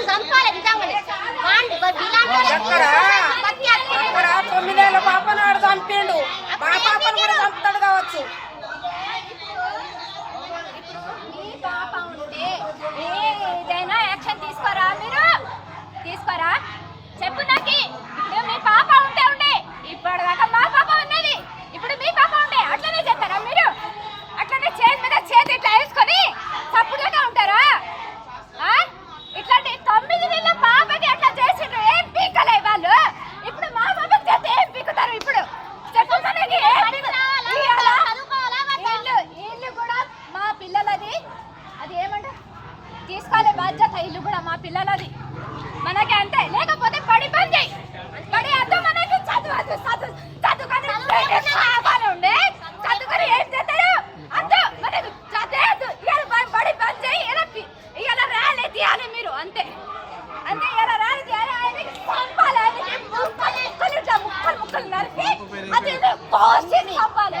Dẫn phát. బాధ్యత ఇల్లు కూడా మా పిల్లలది. మనకి అంతే. లేకపోతే పడి పని పడి అంతా మనకి చదువు చదువు చదువుకొని కావాలి ఉండే. చదువుకొని ఏం చేస్తారు? మనకి చదివేద్దు ఇవాళ పడి పని చేయి. ఇలా ఇవాళ ర్యాలీ మీరు. అంతే. అంతే. ఇవాళ ర్యాలీ తీయాలి ముక్కలు ముక్కలు ముక్కలు అది కోసి చంపాలి